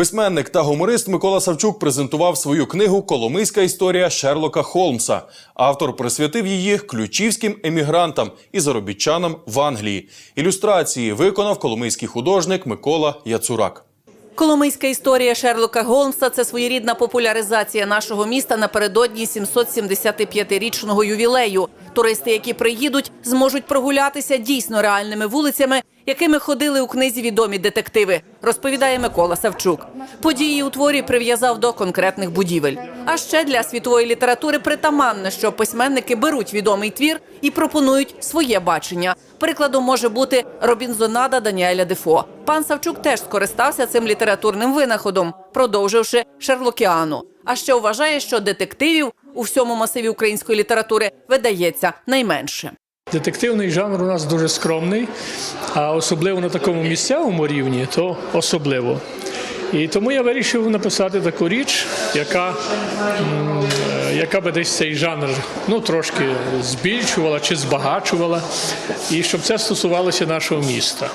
Письменник та гуморист Микола Савчук презентував свою книгу Коломийська історія Шерлока Холмса. Автор присвятив її ключівським емігрантам і заробітчанам в Англії. Ілюстрації виконав коломийський художник Микола Яцурак. Коломийська історія Шерлока Голмса це своєрідна популяризація нашого міста напередодні 775-річного ювілею. Туристи, які приїдуть, зможуть прогулятися дійсно реальними вулицями, якими ходили у книзі відомі детективи, розповідає Микола Савчук. Події у творі прив'язав до конкретних будівель. А ще для світової літератури притаманне, що письменники беруть відомий твір і пропонують своє бачення. Прикладом може бути Робінзонада Даніеля Дефо. Пан Савчук теж скористався цим літературним винаходом, продовживши Шерлокіану. А ще вважає, що детективів у всьому масиві української літератури видається найменше. Детективний жанр у нас дуже скромний, а особливо на такому місцевому рівні, то особливо. І тому я вирішив написати таку річ, яка, яка би десь цей жанр ну, трошки збільшувала чи збагачувала, і щоб це стосувалося нашого міста.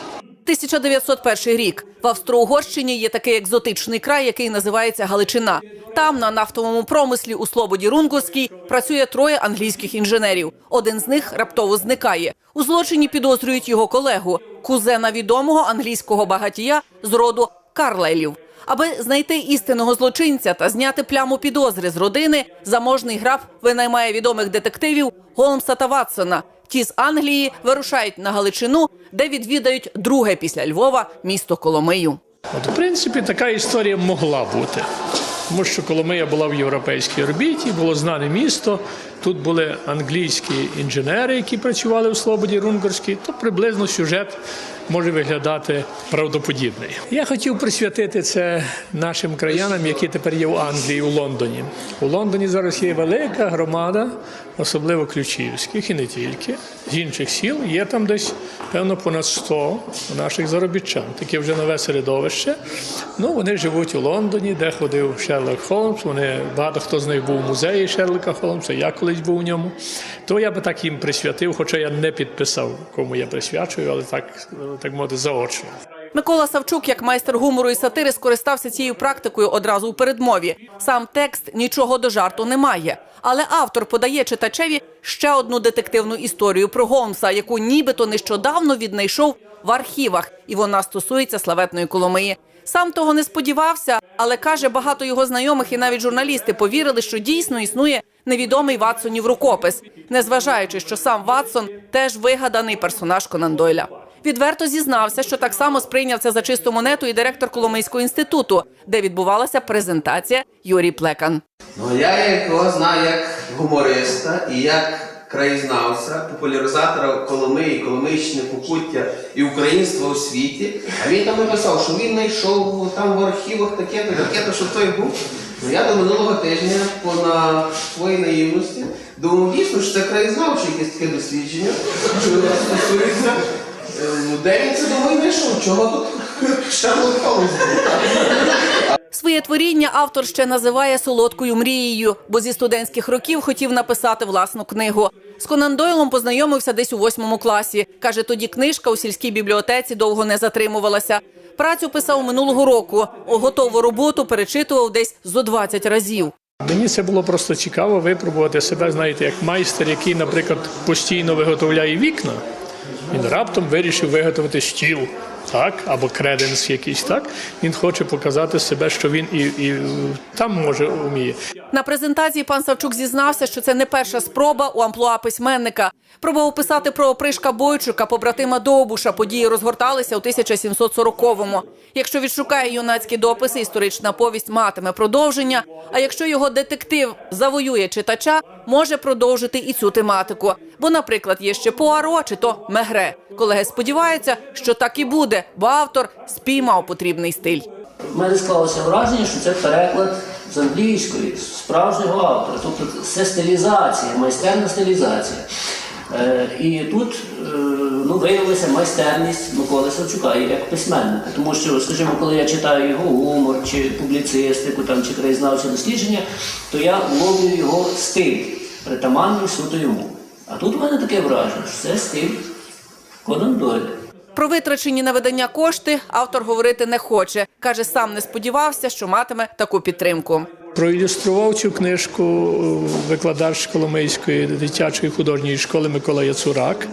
1901 рік в Австро-Угорщині є такий екзотичний край, який називається Галичина. Там на нафтовому промислі у Слободі Рунгурській працює троє англійських інженерів. Один з них раптово зникає. У злочині підозрюють його колегу, кузена відомого англійського багатія з роду Карлайлів. Аби знайти істинного злочинця та зняти пляму підозри з родини, заможний граб винаймає відомих детективів Голмса та Ватсона. Ті з Англії вирушають на Галичину, де відвідають друге після Львова місто Коломию. От, в принципі, така історія могла бути. Тому що Коломия була в європейській орбіті, було знане місто. Тут були англійські інженери, які працювали у Слободі Рунгорській, то приблизно сюжет може виглядати правдоподібний. Я хотів присвятити це нашим краянам, які тепер є в Англії, у Лондоні. У Лондоні зараз є велика громада, особливо ключівських і не тільки. З інших сіл є там десь, певно, понад 100 наших заробітчан. Таке вже нове середовище. Ну, вони живуть у Лондоні, де ходив Шерлок Холмс. Вони багато хто з них був у музеї Шерлока Холмса. Я колись був у ньому. То я би так їм присвятив, хоча я не підписав, кому я присвячую, але так, так мовити, заочно. Микола Савчук, як майстер гумору і сатири, скористався цією практикою одразу у передмові. Сам текст нічого до жарту не має. Але автор подає читачеві ще одну детективну історію про Голмса, яку нібито нещодавно віднайшов в архівах, і вона стосується славетної Коломиї. Сам того не сподівався, але каже, багато його знайомих і навіть журналісти повірили, що дійсно існує невідомий Ватсонів рукопис, незважаючи, що сам Ватсон теж вигаданий персонаж Конан Дойля. Відверто зізнався, що так само сприйняв це за чисту монету і директор Коломийського інституту, де відбувалася презентація Юрій Плекан. Ну, я його знаю як гумориста і як краєзнавця, популяризатора Коломиї, Коломийщини, Покуття і українства у світі. А він там написав, що він знайшов там в архівах таке-то, таке-то, що той був. Ну я до минулого тижня по на своїй наївності думав дійсно, що це краєзнавче якесь таке дослідження, що стосується. е, Ну, де він це думаю знайшов? Чого тут Шерлок Холмс був? Своє творіння автор ще називає солодкою мрією, бо зі студентських років хотів написати власну книгу. З Конан Дойлом познайомився десь у восьмому класі. Каже, тоді книжка у сільській бібліотеці довго не затримувалася. Працю писав минулого року. Готову роботу перечитував десь зо 20 разів. Мені це було просто цікаво випробувати себе, знаєте, як майстер, який, наприклад, постійно виготовляє вікна. Він раптом вирішив виготовити стіл, так, або креденс якийсь, так. Він хоче показати себе, що він і, і там може вміє. На презентації пан Савчук зізнався, що це не перша спроба у амплуа письменника. Пробував писати про опришка Бойчука, побратима Довбуша. Події розгорталися у 1740-му. Якщо відшукає юнацькі дописи, історична повість матиме продовження. А якщо його детектив завоює читача, може продовжити і цю тематику. Бо, наприклад, є ще Пуаро чи то Мегре. Колеги сподіваються, що так і буде, бо автор спіймав потрібний стиль. У мене склалося враження, що це переклад з англійської, справжнього автора. Тобто це стилізація, майстерна стилізація. Е, і тут е, ну, виявилася майстерність Миколи Савчука як письменника. Тому що, скажімо, коли я читаю його гумор, чи публіцистику, там, чи краєзнавче дослідження, то я вловлюю його стиль, притаманний суто йому. А тут у мене таке враження, що це стиль Конан Дойля. Про витрачені на видання кошти автор говорити не хоче. Каже, сам не сподівався, що матиме таку підтримку. Проілюстрував цю книжку е, викладач Коломийської дитячої художньої школи Микола Яцурак.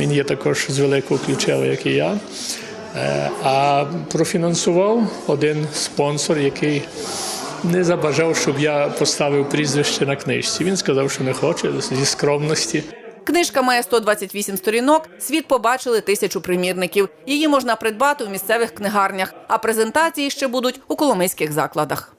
Він є також з Великого Ключева, як і я. Е, А профінансував один спонсор, який не забажав, щоб я поставив прізвище на книжці. Він сказав, що не хоче зі скромності. Книжка має 128 сторінок. Світ побачили тисячу примірників. Її можна придбати у місцевих книгарнях. А презентації ще будуть у коломийських закладах.